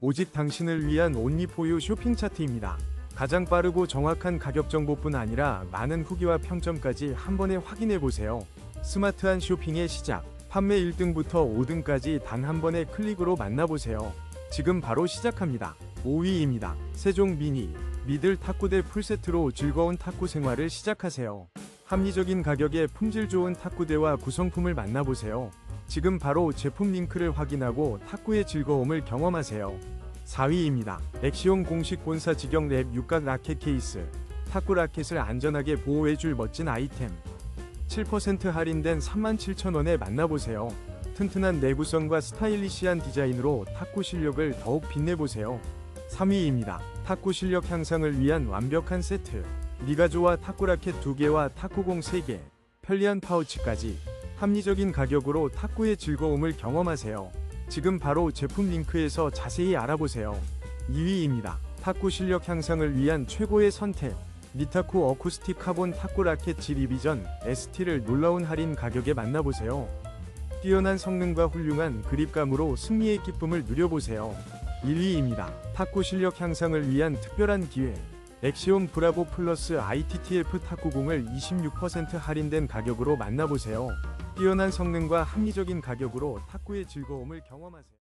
오직 당신을 위한 온리포유 쇼핑 차트입니다. 가장 빠르고 정확한 가격 정보뿐 아니라 많은 후기와 평점까지 한 번에 확인해 보세요. 스마트한 쇼핑의 시작. 판매 1등부터 5등까지 단 한 번의 클릭으로 만나보세요. 지금 바로 시작합니다. 5위입니다. 세종 미니. 미들 탁구대 풀세트로 즐거운 탁구 생활을 시작하세요. 합리적인 가격에 품질 좋은 탁구대와 구성품을 만나보세요. 지금 바로 제품 링크를 확인하고 탁구의 즐거움을 경험하세요. 4위입니다. 엑시온 공식 본사 직영 랩 육각 라켓 케이스. 탁구 라켓을 안전하게 보호해줄 멋진 아이템. 7% 할인된 37,000원에 만나보세요. 튼튼한 내구성과 스타일리시한 디자인으로 탁구 실력을 더욱 빛내보세요. 3위입니다. 탁구 실력 향상을 위한 완벽한 세트. 니가조와 탁구 라켓 2개와 탁구공 3개, 편리한 파우치까지 합리적인 가격으로 탁구의 즐거움을 경험하세요. 지금 바로 제품 링크에서 자세히 알아보세요. 2위입니다. 탁구 실력 향상을 위한 최고의 선택. 니타쿠 어쿠스틱 카본 탁구 라켓 G2비전 ST를 놀라운 할인 가격에 만나보세요. 뛰어난 성능과 훌륭한 그립감으로 승리의 기쁨을 누려보세요. 1위입니다. 탁구 실력 향상을 위한 특별한 기회. 엑시온 브라보 플러스 ITTF 탁구공을 26% 할인된 가격으로 만나보세요. 뛰어난 성능과 합리적인 가격으로 탁구의 즐거움을 경험하세요.